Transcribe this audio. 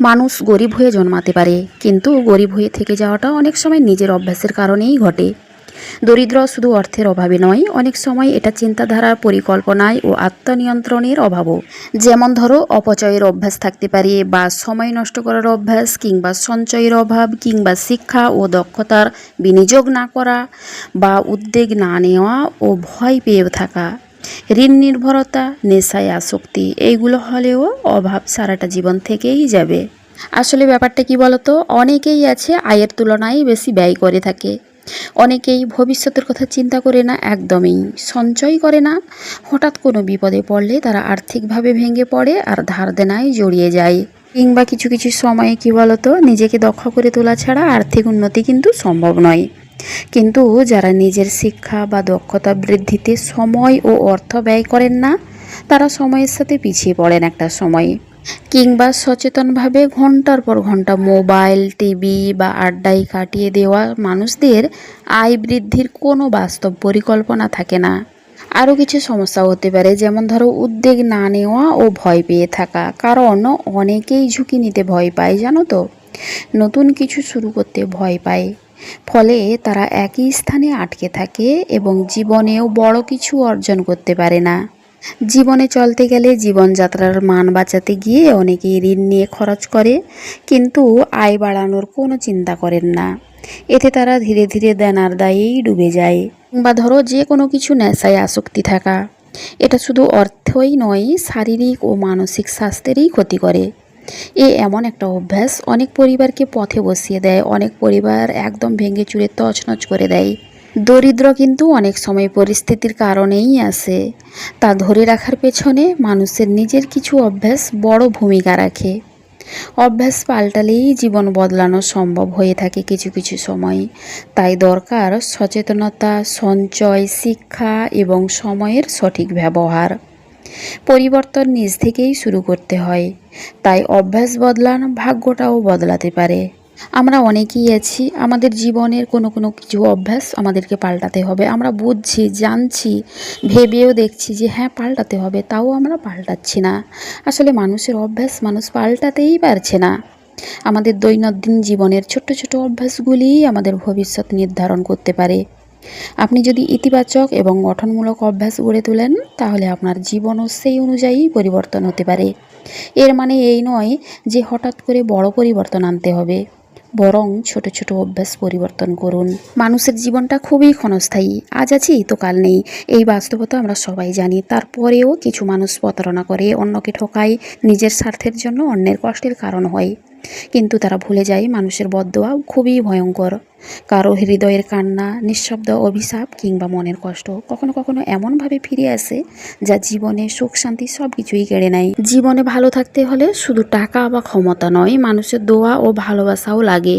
মানুষ গরিব হয়ে জন্মাতে পারে, কিন্তু গরিব হয়ে থেকে যাওয়াটা অনেক সময় নিজের অভ্যাসের কারণেই ঘটে। দরিদ্র শুধু অর্থের অভাবে নয়, অনেক সময় এটা চিন্তাধারার পরিকল্পনায় ও আত্মনিয়ন্ত্রণের অভাবও। যেমন ধরো, অপচয়ের অভ্যাস থাকতে পারে বা সময় নষ্ট করার অভ্যাস কিংবা সঞ্চয়ের অভাব কিংবা শিক্ষা ও দক্ষতার বিনিয়োগ না করা বা উদ্যোগ না নেওয়া ও ভয় পেয়ে থাকা। ঋণ নির্ভরতা নেশায় আসক্তি এইগুলো হলেও অভাব সারাটা জীবন থেকেই যাবে। আসলে ব্যাপারটা কি বলতো? অনেকেই আছে আয়ের তুলনায় বেশি ব্যয় করে থাকে। অনেকেই ভবিষ্যতের কথা চিন্তা করে না একদমই। সঞ্চয় করে না। হঠাৎ কোনো বিপদে পড়লে তারা আর্থিকভাবে ভেঙে পড়ে আর ধার দেনায় জড়িয়ে যায়। কিংবা কিছু কিছু সময়ে কি বলতো? নিজেকে দক্ষ করে তোলা ছাড়া আর্থিক উন্নতি কিন্তু সম্ভব নয়। কিন্তু যারা নিজের শিক্ষা বা দক্ষতা বৃদ্ধিতে সময় ও অর্থ ব্যয় করেন না, তারা সময়ের সাথে পিছিয়ে পড়েন একটা সময়ে। কিংবা সচেতনভাবে ঘণ্টার পর ঘণ্টা মোবাইল, টিভি বা আড্ডায় কাটিয়ে দেওয়া মানুষদের আয় বৃদ্ধির কোনো বাস্তব পরিকল্পনা থাকে না। আরও কিছু সমস্যা হতে পারে, যেমন ধরো উদ্যোগ না নেওয়া ও ভয় পেয়ে থাকা। কারণ অনেকেই ঝুঁকি নিতে ভয় পায়, জানো তো? নতুন কিছু শুরু করতে ভয় পায়। ফলে তারা একই স্থানে আটকে থাকে এবং জীবনেও বড় কিছু অর্জন করতে পারে না। জীবনে চলতে গেলে জীবনযাত্রার মান বাঁচাতে গিয়ে অনেকেই ঋণ নিয়ে খরচ করে, কিন্তু আয় বাড়ানোর কোনো চিন্তা করেন না। এতে তারা ধীরে ধীরে দেনার দায়েই ডুবে যায় বা ধরো যে কোনো কিছু নেশায় আসক্তি থাকা। এটা শুধু অর্থই নয়, শারীরিক ও মানসিক স্বাস্থ্যেরই ক্ষতি করে। এ এমন একটা অভ্যাস অনেক পরিবারকে পথে বসিয়ে দেয়, অনেক পরিবার একদম ভেঙে চুরে তছনছ করে দেয়। দরিদ্র কিন্তু অনেক সময় পরিস্থিতির কারণেই আসে। তা ধরে রাখার পেছনে মানুষের নিজের কিছু অভ্যাস বড় ভূমিকা রাখে। অভ্যাস পাল্টালেই জীবন বদলানো সম্ভব হয়ে থাকে কিছু কিছু সময়। তাই দরকার সচেতনতা, সঞ্চয়, শিক্ষা এবং সময়ের সঠিক ব্যবহার। পরিবর্তন নিজ থেকেই শুরু করতে হয়। তাই অভ্যাস বদলান ভাগ্যটাও বদলাতে পারে। আমরা অনেকেই আছি, আমাদের জীবনের কোনো কোনো কিছু অভ্যাস আমাদেরকে পাল্টাতে হবে। আমরা বুঝছি, জানছি, ভেবেও দেখছি যে হ্যাঁ পাল্টাতে হবে, তাও আমরা পাল্টাচ্ছি না। আসলে মানুষের অভ্যাস মানুষ পাল্টাতেই পারছে না। আমাদের দৈনন্দিন জীবনের ছোট্ট ছোট অভ্যাসগুলিই আমাদের ভবিষ্যৎ নির্ধারণ করতে পারে। আপনি যদি ইতিবাচক এবং গঠনমূলক অভ্যাস গড়ে তোলেন, তাহলে আপনার জীবনও সেই অনুযায়ী পরিবর্তন হতে পারে। এর মানে এই নয় যে হঠাৎ করে বড় পরিবর্তন আনতে হবে, বরং ছোট ছোট অভ্যাস পরিবর্তন করুন। মানুষের জীবনটা খুবই ক্ষণস্থায়ী, আজ আছি তো কাল নেই। এই বাস্তবতা আমরা সবাই জানি। তারপরেও কিছু মানুষ প্রতারণা করে, অন্যকে ঠকায়, নিজের স্বার্থের জন্য অন্যের কষ্টের কারণ হয়। কিন্তু তারা ভুলে যায় মানুষের বদদোয়া খুবই ভয়ঙ্কর। কারও হৃদয়ের কান্না, নিঃশব্দ অভিশাপ কিংবা মনের কষ্ট কখনো কখনো এমনভাবে ফিরে আসে যা জীবনে সুখ, শান্তি সব কিছুই কেড়ে নেয়। জীবনে ভালো থাকতে হলে শুধু টাকা বা ক্ষমতা নয়, মানুষের দোয়া ও ভালোবাসাও লাগে।